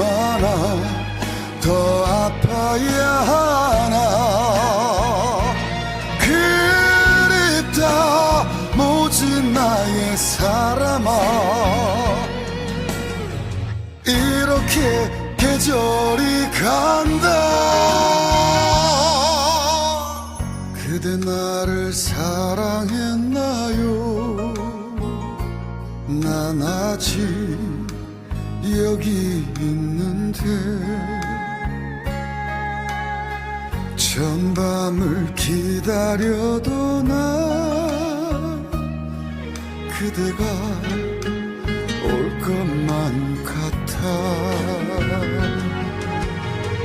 얼마나 더 아파야 하나. 그립다 모진 나의 사람아. 이렇게 계절이 간다. 그대 나를 사랑했나요? 난 아직 여기 있는데 전밤을 기다려도 난 그대가 올 것만 같아.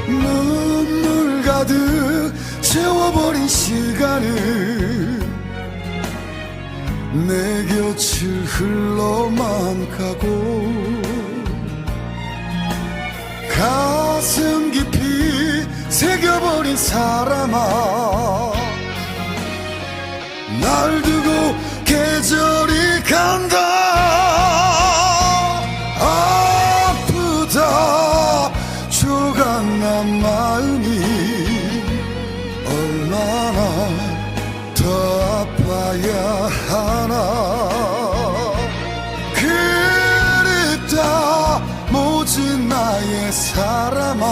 눈물 가득 채워버린 시간을 내 곁을 흘러만 가고 가슴 깊이 새겨버린 사람아. 날 두고 계절이 간다. 아프다. 조각난 마음이 얼마나 더 아파야 하나 사람아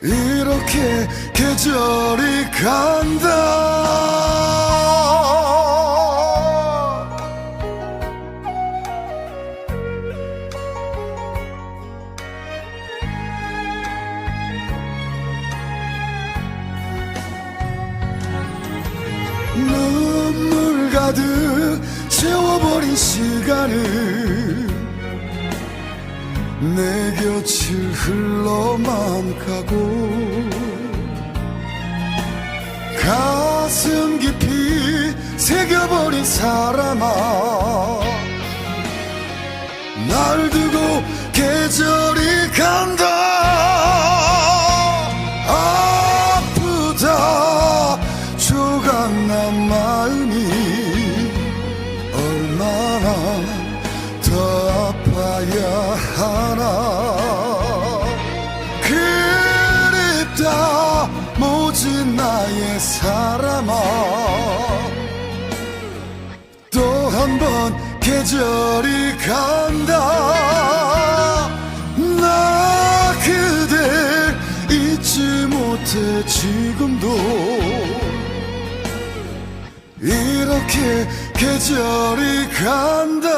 이렇게 계절이 간다. 눈물 가득 채워버린 시간을 내 곁을 흘러만 가고 가슴 깊이 새겨버린 사람아 사람아. 또 한 번 계절이 간다. 나 그댈 잊지 못해 지금도. 이렇게 계절이 간다